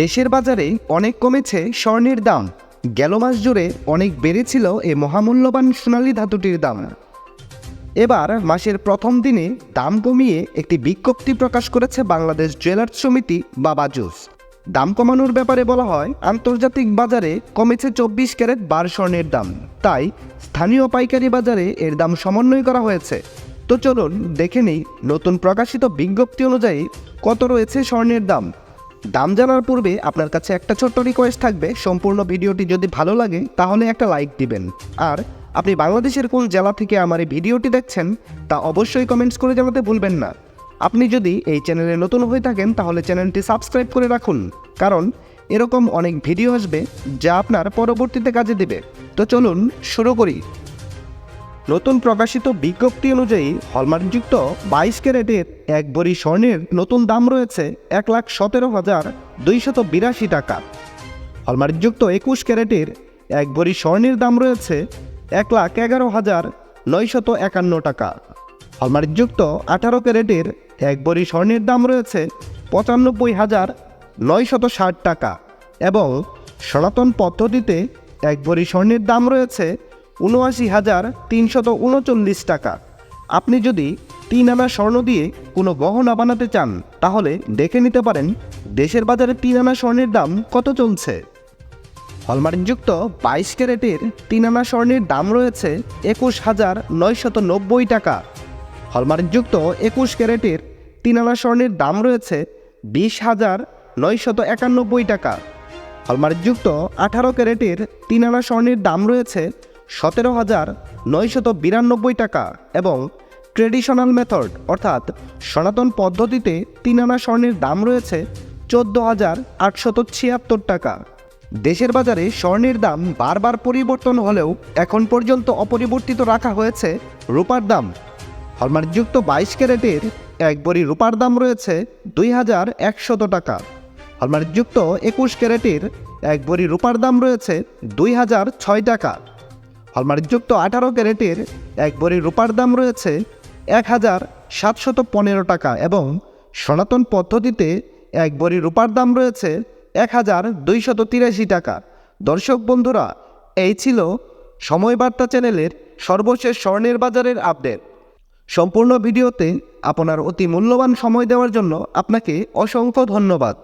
দেশের বাজারে অনেক কমেছে স্বর্ণের দাম। গেল মাস জুড়ে অনেক বেড়েছিল এই মহামূল্যবান সোনালী ধাতুটির দাম। এবার মাসের প্রথম দিনে দাম কমিয়ে একটি বিজ্ঞপ্তি প্রকাশ করেছে বাংলাদেশ জুয়েলার্স সমিতি বা বাজুস দাম কমানোর ব্যাপারে বলা হয়, আন্তর্জাতিক বাজারে কমেছে চব্বিশ ক্যারেট বার স্বর্ণের দাম। তাই স্থানীয় পাইকারি বাজারে এর দাম সমন্বয় করা হয়েছে। তো চলুন দেখে নিই নতুন প্রকাশিত বিজ্ঞপ্তি অনুযায়ী কত রয়েছে স্বর্ণের দাম। দাম জানার পূর্বে আপনার কাছে একটা ছোট্ট রিকোয়েস্ট থাকবে। সম্পূর্ণ ভিডিওটি যদি ভালো লাগে, তাহলে একটা লাইক দিবেন। আর আপনি বাংলাদেশের কোন জেলা থেকে আমার এই ভিডিওটি দেখছেন, তা অবশ্যই কমেন্টস করে জানাতে ভুলবেন না। আপনি যদি এই চ্যানেলে নতুন হয়ে থাকেন, তাহলে চ্যানেলটি সাবস্ক্রাইব করে রাখুন। কারণ এরকম অনেক ভিডিও আসবে, যা আপনার পরবর্তীতে কাজে দেবে। তো চলুন শুরু করি। নতুন প্রকাশিত বিজ্ঞপ্তি অনুযায়ী হলমার্কযুক্ত বাইশ ক্যারেটের এক ভরি স্বর্ণের নতুন দাম রয়েছে এক লাখ সতেরো হাজার দুইশত বিরাশি টাকা। হলমার্কযুক্ত একুশ ক্যারেটের এক ভরি স্বর্ণের দাম রয়েছে এক লাখ এগারো হাজার নয়শত একান্ন টাকা। হলমার্কযুক্ত আঠারো ক্যারেটের এক ভরি স্বর্ণের দাম রয়েছে পঁচানব্বই হাজার নয়শত ষাট টাকা এবং সনাতন পদ্ধতিতে এক ভরি স্বর্ণের দাম রয়েছে উনআশি হাজার তিনশত উনচল্লিশ টাকা। আপনি যদি তিন আনা স্বর্ণ দিয়ে কোনো গহনা বানাতে চান, তাহলে দেখে নিতে পারেন দেশের বাজারে তিন আনা স্বর্ণের দাম কত চলছে। হলমার্কযুক্ত বাইশ ক্যারেটের তিন আনা স্বর্ণের দাম রয়েছে একুশ হাজার নয়শত নব্বই টাকা। হলমার্কযুক্ত একুশ ক্যারেটের তিন আনা স্বর্ণের দাম রয়েছে বিশ হাজার নয়শত একানব্বই টাকা। হলমার্কযুক্ত আঠারো ক্যারেটের তিন আনা স্বর্ণের দাম রয়েছে সতেরো হাজার নয়শত বিরানব্বই টাকা এবং ট্রেডিশনাল মেথড, অর্থাৎ সনাতন পদ্ধতিতে তিন আনা স্বর্ণের দাম রয়েছে চোদ্দ হাজার আটশত ছিয়াত্তর টাকা। দেশের বাজারে স্বর্ণের দাম বারবার পরিবর্তন হলেও এখন পর্যন্ত অপরিবর্তিত রাখা হয়েছে রূপার দাম। হলমার্কযুক্ত বাইশ ক্যারেটের এক বড়ি রূপার দাম রয়েছে দুই হাজার একশত টাকা। হলমার্কযুক্ত একুশ ক্যারেটের এক বড়ি রূপার দাম রয়েছে দুই হাজার ছয় টাকা। হলমার্কযুক্ত আঠারো ক্যারেটের এক বড়ি রূপার দাম রয়েছে এক হাজার সাতশত পনেরো টাকা এবং সনাতন পদ্ধতিতে এক বড়ি রূপার দাম রয়েছে এক হাজার দুইশত তিরাশি টাকা। দর্শক বন্ধুরা, এই ছিল সময় বার্তা চ্যানেলের সর্বশেষ স্বর্ণের বাজারের আপডেট। সম্পূর্ণ ভিডিওতে আপনার অতি মূল্যবান সময় দেওয়ার জন্য আপনাকে অসংখ্য ধন্যবাদ।